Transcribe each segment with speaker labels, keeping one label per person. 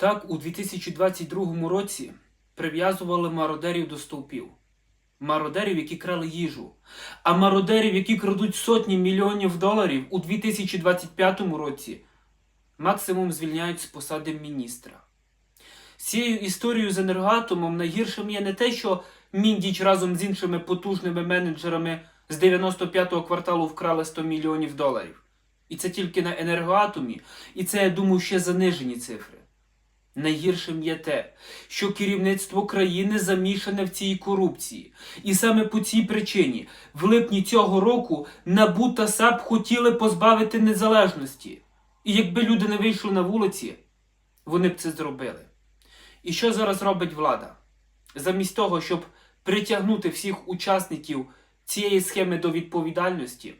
Speaker 1: Так, у 2022 році прив'язували мародерів до стовпів. Мародерів, які крали їжу. А мародерів, які крадуть сотні мільйонів доларів у 2025 році, максимум звільняють з посади міністра. З цією історією з енергоатомом найгіршим є не те, що Міндіч разом з іншими потужними менеджерами з 95-го кварталу вкрали 100 мільйонів доларів. І це тільки на енергоатомі, і це, я думаю, ще занижені цифри. Найгіршим є те, що керівництво країни замішане в цій корупції. І саме по цій причині в липні цього року НАБУ та САП хотіли позбавити незалежності. І якби люди не вийшли на вулиці, вони б це зробили. І що зараз робить влада? Замість того, щоб притягнути всіх учасників цієї схеми до відповідальності,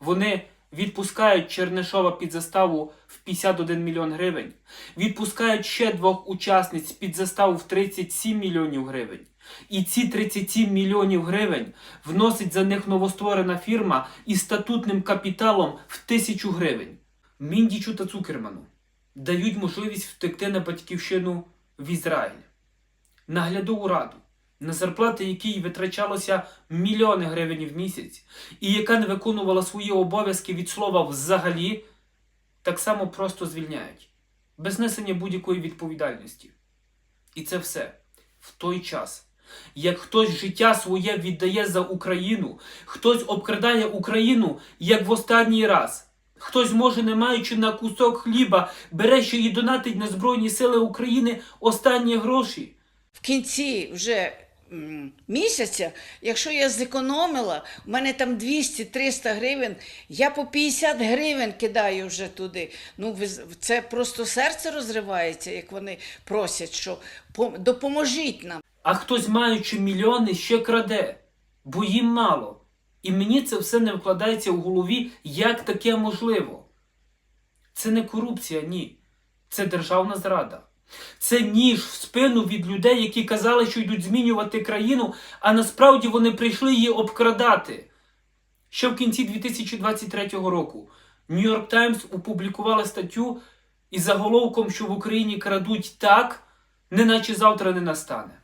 Speaker 1: вони відпускають Чернишова під заставу в 51 мільйон гривень, відпускають ще двох учасниць під заставу в 37 мільйонів гривень. І ці 37 мільйонів гривень вносить за них новостворена фірма із статутним капіталом в тисячу гривень. Міндічу та Цукерману дають можливість втекти на батьківщину в Ізраїль, наглядову раду, на зарплати якій витрачалося мільйони гривень в місяць, і яка не виконувала свої обов'язки від слова взагалі, так само просто звільняють, без несення будь-якої відповідальності. І це все в той час. Як хтось життя своє віддає за Україну, хтось обкрадає Україну як в останній раз. Хтось, може, не маючи на кусок хліба, бере ще і донатить на Збройні Сили України останні гроші.
Speaker 2: В кінці вже місяця, якщо я зекономила, у мене там 200-300 гривень, я по 50 гривень кидаю вже туди. Ну, це просто серце розривається, як вони просять, що «Пом- допоможіть нам.
Speaker 1: А хтось, маючи мільйони, ще краде, бо їм мало. І мені це все не вкладається в голові, як таке можливо. Це не корупція, ні. Це державна зрада. Це ніж в спину від людей, які казали, що йдуть змінювати країну, а насправді вони прийшли її обкрадати. Ще в кінці 2023 року Нью-Йорк Таймс опублікувала статтю із заголовком, що в Україні крадуть так, неначе завтра не настане.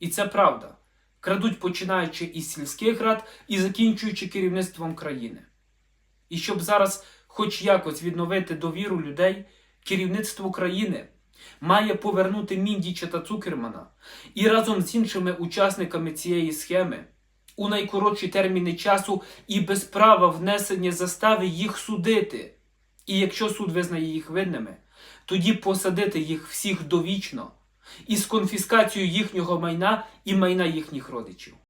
Speaker 1: І це правда. Крадуть починаючи із сільських рад і закінчуючи керівництвом країни. І щоб зараз хоч якось відновити довіру людей, керівництво країни має повернути Міндіча та Цукермана і разом з іншими учасниками цієї схеми у найкоротші терміни часу і без права внесення застави їх судити. І якщо суд визнає їх винними, тоді посадити їх всіх довічно із конфіскацією їхнього майна і майна їхніх родичів.